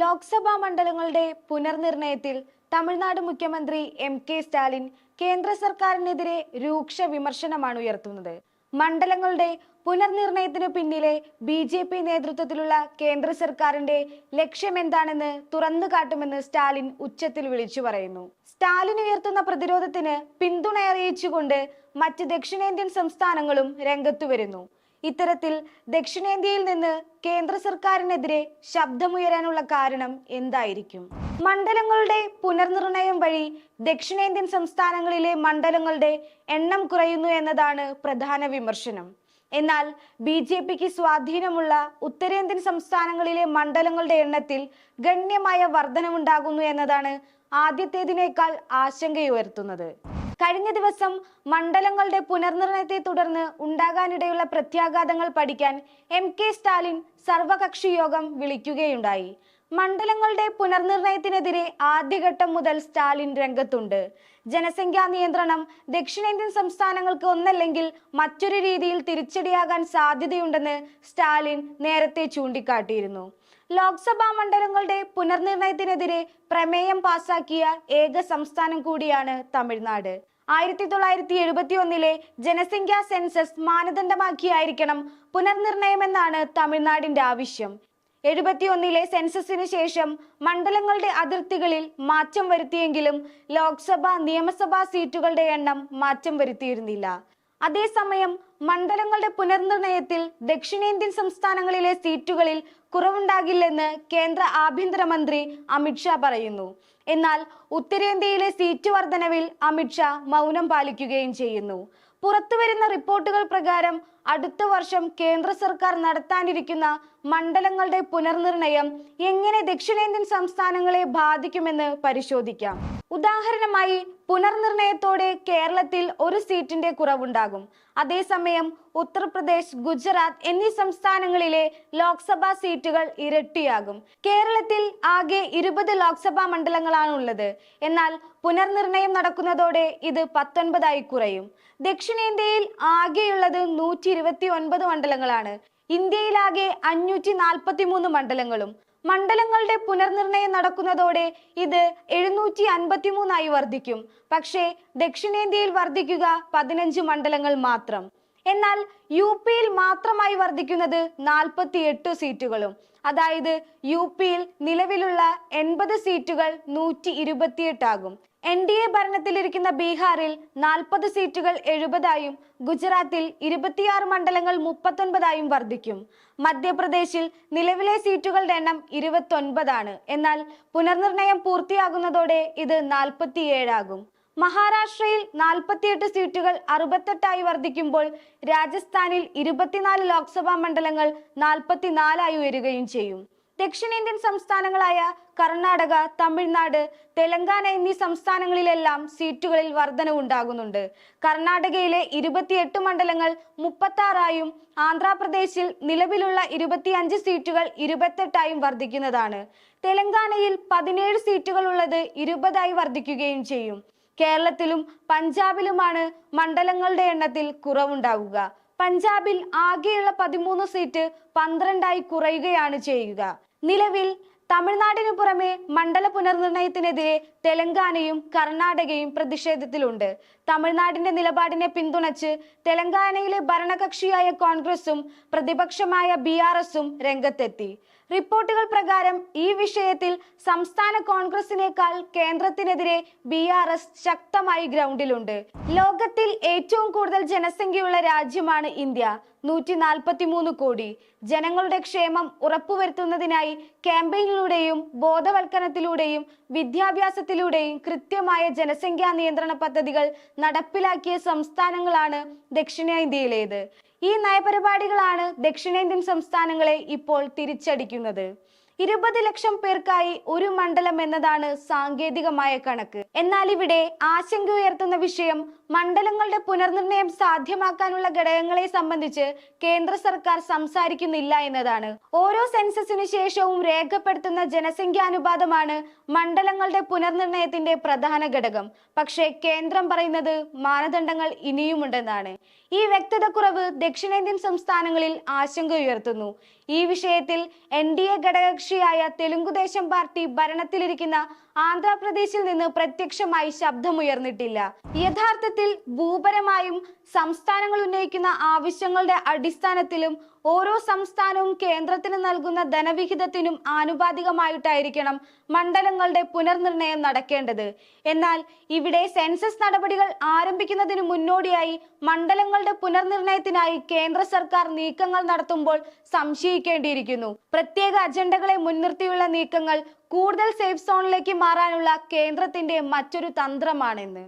ലോക്സഭാ മണ്ഡലങ്ങളുടെ പുനർനിർണയത്തിൽ തമിഴ്നാട് മുഖ്യമന്ത്രി M K Stalin കേന്ദ്ര സർക്കാരിനെതിരെ രൂക്ഷ വിമർശനമാണ് ഉയർത്തുന്നത്. മണ്ഡലങ്ങളുടെ പുനർനിർണയത്തിനു പിന്നിലെ ബി ജെ പി നേതൃത്വത്തിലുള്ള കേന്ദ്ര സർക്കാരിന്റെ ലക്ഷ്യമെന്താണെന്ന് തുറന്നു കാട്ടുമെന്ന് സ്റ്റാലിൻ ഉച്ചത്തിൽ വിളിച്ചു പറയുന്നു. സ്റ്റാലിൻ ഉയർത്തുന്ന പ്രതിരോധത്തിന് പിന്തുണ അറിയിച്ചുകൊണ്ട് മറ്റ് ദക്ഷിണേന്ത്യൻ സംസ്ഥാനങ്ങളും രംഗത്തു വരുന്നു. ഇത്തരത്തിൽ ദക്ഷിണേന്ത്യയിൽ നിന്ന് കേന്ദ്ര സർക്കാരിനെതിരെ ശബ്ദമുയരാനുള്ള കാരണം എന്തായിരിക്കും? മണ്ഡലങ്ങളുടെ പുനർനിർണയം വഴി ദക്ഷിണേന്ത്യൻ സംസ്ഥാനങ്ങളിലെ മണ്ഡലങ്ങളുടെ എണ്ണം കുറയുന്നു എന്നതാണ് പ്രധാന വിമർശനം. എന്നാൽ ബി ജെ പിക്ക് സ്വാധീനമുള്ള ഉത്തരേന്ത്യൻ സംസ്ഥാനങ്ങളിലെ മണ്ഡലങ്ങളുടെ എണ്ണത്തിൽ ഗണ്യമായ വർധനമുണ്ടാകുന്നു എന്നതാണ് ആദ്യത്തേതിനേക്കാൾ ആശങ്കയുയർത്തുന്നത്. കഴിഞ്ഞ ദിവസം മണ്ഡലങ്ങളുടെ പുനർനിർണയത്തെ തുടർന്ന് ഉണ്ടാകാനിടയുള്ള പ്രത്യാഘാതങ്ങൾ പഠിക്കാൻ എം കെ സ്റ്റാലിൻ സർവകക്ഷി യോഗം വിളിക്കുകയുണ്ടായി. മണ്ഡലങ്ങളുടെ പുനർനിർണയത്തിനെതിരെ ആദ്യഘട്ടം മുതൽ സ്റ്റാലിൻ രംഗത്തുണ്ട്. ജനസംഖ്യാ നിയന്ത്രണം ദക്ഷിണേന്ത്യൻ സംസ്ഥാനങ്ങൾക്ക് ഒന്നല്ലെങ്കിൽ മറ്റൊരു രീതിയിൽ തിരിച്ചടിയാകാൻ സാധ്യതയുണ്ടെന്ന് സ്റ്റാലിൻ നേരത്തെ ചൂണ്ടിക്കാട്ടിയിരുന്നു. ലോക്സഭാ മണ്ഡലങ്ങളുടെ പുനർനിർണയത്തിനെതിരെ പ്രമേയം പാസാക്കിയ ഏക സംസ്ഥാനം കൂടിയാണ് തമിഴ്നാട്. ആയിരത്തി തൊള്ളായിരത്തി എഴുപത്തി ഒന്നിലെ ജനസംഖ്യാ സെൻസസ് മാനദണ്ഡമാക്കിയായിരിക്കണം പുനർനിർണയമെന്നാണ് തമിഴ്നാടിന്റെ ആവശ്യം. എഴുപത്തിയൊന്നിലെ സെൻസസിന് ശേഷം മണ്ഡലങ്ങളുടെ അതിർത്തികളിൽ മാറ്റം വരുത്തിയെങ്കിലും ലോക്സഭ നിയമസഭാ സീറ്റുകളുടെ എണ്ണം മാറ്റം വരുത്തിയിരുന്നില്ല. അതേസമയം മണ്ഡലങ്ങളുടെ പുനർനിർണയത്തിൽ ദക്ഷിണേന്ത്യൻ സംസ്ഥാനങ്ങളിലെ സീറ്റുകളിൽ കുറവുണ്ടാകില്ലെന്ന് കേന്ദ്ര ആഭ്യന്തരമന്ത്രി അമിത്ഷാ പറയുന്നു. എന്നാൽ ഉത്തരേന്ത്യയിലെ സീറ്റ് വർധനവിൽ അമിത്ഷാ മൗനം പാലിക്കുകയും ചെയ്യുന്നു. പുറത്തുവരുന്ന റിപ്പോർട്ടുകൾ പ്രകാരം അടുത്ത വർഷം കേന്ദ്ര സർക്കാർ നടത്താനിരിക്കുന്ന മണ്ഡലങ്ങളുടെ പുനർനിർണയം എങ്ങനെ ദക്ഷിണേന്ത്യൻ സംസ്ഥാനങ്ങളെ ബാധിക്കുമെന്ന് പരിശോധിക്കാം. ഉദാഹരണമായി പുനർനിർണയത്തോടെ കേരളത്തിൽ ഒരു സീറ്റിന്റെ കുറവുണ്ടാകും. അതേസമയം ഉത്തർപ്രദേശ് ഗുജറാത്ത് എന്നീ സംസ്ഥാനങ്ങളിലെ ലോക്സഭാ സീറ്റുകൾ ഇരട്ടിയാകും. കേരളത്തിൽ ആകെ ഇരുപത് ലോക്സഭാ മണ്ഡലങ്ങളാണ് ഉള്ളത് എന്നാൽ പുനർനിർണയം നടക്കുന്നതോടെ ഇത് പത്തൊൻപതായി കുറയും. ദക്ഷിണേന്ത്യയിൽ ആകെയുള്ളത് നൂറ്റി ഇരുപത്തി ഒൻപത് മണ്ഡലങ്ങളാണ്. ഇന്ത്യയിലാകെ അഞ്ഞൂറ്റി നാൽപ്പത്തി മൂന്ന് മണ്ഡലങ്ങളും. മണ്ഡലങ്ങളുടെ പുനർനിർണയം നടക്കുന്നതോടെ ഇത് എഴുന്നൂറ്റി അൻപത്തി മൂന്നായി വർദ്ധിക്കും. പക്ഷേ ദക്ഷിണേന്ത്യയിൽ വർദ്ധിക്കുക പതിനഞ്ച് മണ്ഡലങ്ങൾ മാത്രം. എന്നാൽ യു പിയിൽ മാത്രമായി വർദ്ധിക്കുന്നത് നാൽപ്പത്തി എട്ട് സീറ്റുകളും. അതായത് യു പിയിൽ നിലവിലുള്ള എൺപത് സീറ്റുകൾ നൂറ്റി ഇരുപത്തിയെട്ടാകും എൻ ഡി എ ഭരണത്തിലിരിക്കുന്ന ബീഹാറിൽ നാൽപ്പത് സീറ്റുകൾ എഴുപതായും ഗുജറാത്തിൽ ഇരുപത്തിയാറ് മണ്ഡലങ്ങൾ മുപ്പത്തൊൻപതായും വർദ്ധിക്കും. മധ്യപ്രദേശിൽ നിലവിലെ സീറ്റുകളുടെ എണ്ണം ഇരുപത്തൊൻപതാണ്. എന്നാൽ പുനർനിർണയം പൂർത്തിയാകുന്നതോടെ ഇത് നാൽപ്പത്തിയേഴാകും. മഹാരാഷ്ട്രയിൽ നാൽപ്പത്തിയെട്ട് സീറ്റുകൾ അറുപത്തെട്ടായി വർദ്ധിക്കുമ്പോൾ രാജസ്ഥാനിൽ ഇരുപത്തിനാല് ലോക്സഭാ മണ്ഡലങ്ങൾ നാൽപ്പത്തിനാലായി ഉയരുകയും ചെയ്യും. ദക്ഷിണേന്ത്യൻ സംസ്ഥാനങ്ങളായ കർണാടക തമിഴ്നാട് തെലങ്കാന എന്നീ സംസ്ഥാനങ്ങളിലെല്ലാം സീറ്റുകളിൽ വർധനവുണ്ടാകുന്നുണ്ട് കർണാടകയിലെ ഇരുപത്തിയെട്ട് മണ്ഡലങ്ങൾ മുപ്പത്താറായും ആന്ധ്രാപ്രദേശിൽ നിലവിലുള്ള ഇരുപത്തിയഞ്ച് സീറ്റുകൾ ഇരുപത്തെട്ടായും വർദ്ധിക്കുന്നതാണ് തെലങ്കാനയിൽ പതിനേഴ് സീറ്റുകൾ ഉള്ളത് ഇരുപതായി വർദ്ധിക്കുകയും ചെയ്യും. കേരളത്തിലും പഞ്ചാബിലുമാണ് മണ്ഡലങ്ങളുടെ എണ്ണത്തിൽ കുറവുണ്ടാകുക. പഞ്ചാബിൽ ആകെയുള്ള പതിമൂന്ന് സീറ്റ് പന്ത്രണ്ടായി കുറയുകയാണ് ചെയ്യുക. നിലവിൽ തമിഴ്നാടിനു പുറമെ മണ്ഡല പുനർനിർണയത്തിനെതിരെ തെലങ്കാനയും കർണാടകയും പ്രതിഷേധത്തിലുണ്ട്. തമിഴ്നാടിന്റെ നിലപാടിനെ പിന്തുണച്ച് തെലങ്കാനയിലെ ഭരണകക്ഷിയായ കോൺഗ്രസും പ്രതിപക്ഷമായ ബി രംഗത്തെത്തി. റിപ്പോർട്ടുകൾ പ്രകാരം ഈ വിഷയത്തിൽ സംസ്ഥാന കോൺഗ്രസിനേക്കാൾ കേന്ദ്രത്തിനെതിരെ ബി ആർ എസ് ശക്തമായി ഗ്രൗണ്ടിലുണ്ട്. ലോകത്തിൽ ഏറ്റവും കൂടുതൽ ജനസംഖ്യയുള്ള രാജ്യമാണ് ഇന്ത്യ നൂറ്റി നാൽപ്പത്തി മൂന്ന് കോടി. ജനങ്ങളുടെ ക്ഷേമം ഉറപ്പുവരുത്തുന്നതിനായി ക്യാമ്പയിനിലൂടെയും ബോധവൽക്കരണത്തിലൂടെയും വിദ്യാഭ്യാസത്തിലൂടെയും കൃത്യമായ ജനസംഖ്യാ നിയന്ത്രണ പദ്ധതികൾ നടപ്പിലാക്കിയ സംസ്ഥാനങ്ങളാണ് ദക്ഷിണേന്ത്യയിലേത്. ഈ നയപരിപാടികളാണ് ദക്ഷിണേന്ത്യൻ സംസ്ഥാനങ്ങളെ ഇപ്പോൾ തിരിച്ചടിക്കുന്നത്. ഇരുപത് ലക്ഷം പേർക്കായി ഒരു മണ്ഡലം എന്നതാണ് സാങ്കേതികമായ കണക്ക്. എന്നാൽ ഇവിടെ ആശങ്ക ഉയർത്തുന്ന വിഷയം മണ്ഡലങ്ങളുടെ പുനർനിർണയം സാധ്യമാക്കാനുള്ള ഘടകങ്ങളെ സംബന്ധിച്ച് കേന്ദ്ര സർക്കാർ സംസാരിക്കുന്നില്ല എന്നതാണ്. ഓരോ സെൻസസിനു ശേഷവും രേഖപ്പെടുത്തുന്ന ജനസംഖ്യാനുപാതമാണ് മണ്ഡലങ്ങളുടെ പുനർനിർണയത്തിന്റെ പ്രധാന ഘടകം. പക്ഷേ കേന്ദ്രം പറയുന്നത് മാനദണ്ഡങ്ങൾ ഇനിയുമുണ്ടെന്നാണ്. ഈ വ്യക്തത കുറവ് ദക്ഷിണേന്ത്യൻ സംസ്ഥാനങ്ങളിൽ ആശങ്ക ഉയർത്തുന്നു ഈ വിഷയത്തിൽ എൻ ഡി എ ഘടകകക്ഷിയായ തെലുങ്കുദേശം പാർട്ടി ഭരണത്തിലിരിക്കുന്ന ആന്ധ്രാപ്രദേശിൽ നിന്ന് പ്രത്യക്ഷമായി ശബ്ദമുയർന്നിട്ടില്ല. യഥാർത്ഥത്തിൽ ഭൂപരമായും സംസ്ഥാനങ്ങൾ ഉന്നയിക്കുന്ന ആവശ്യങ്ങളുടെ അടിസ്ഥാനത്തിലും ഓരോ സംസ്ഥാനവും കേന്ദ്രത്തിന് നൽകുന്ന ധനവിഹിതത്തിനും ആനുപാതികമായിട്ടായിരിക്കണം മണ്ഡലങ്ങളുടെ പുനർനിർണയം നടക്കേണ്ടത്. എന്നാൽ ഇവിടെ സെൻസസ് നടപടികൾ ആരംഭിക്കുന്നതിന് മുന്നോടിയായി മണ്ഡലങ്ങളുടെ പുനർനിർണയത്തിനായി കേന്ദ്ര സർക്കാർ നീക്കങ്ങൾ നടത്തുമ്പോൾ സംശയിക്കേണ്ടിയിരിക്കുന്നു. പ്രത്യേക അജണ്ടകളെ മുൻനിർത്തിയുള്ള നീക്കങ്ങൾ കൂടുതൽ സേഫ് സോണിലേക്ക് മാറാനുള്ള കേന്ദ്രത്തിന്റെ മറ്റൊരു തന്ത്രമാണെന്ന്.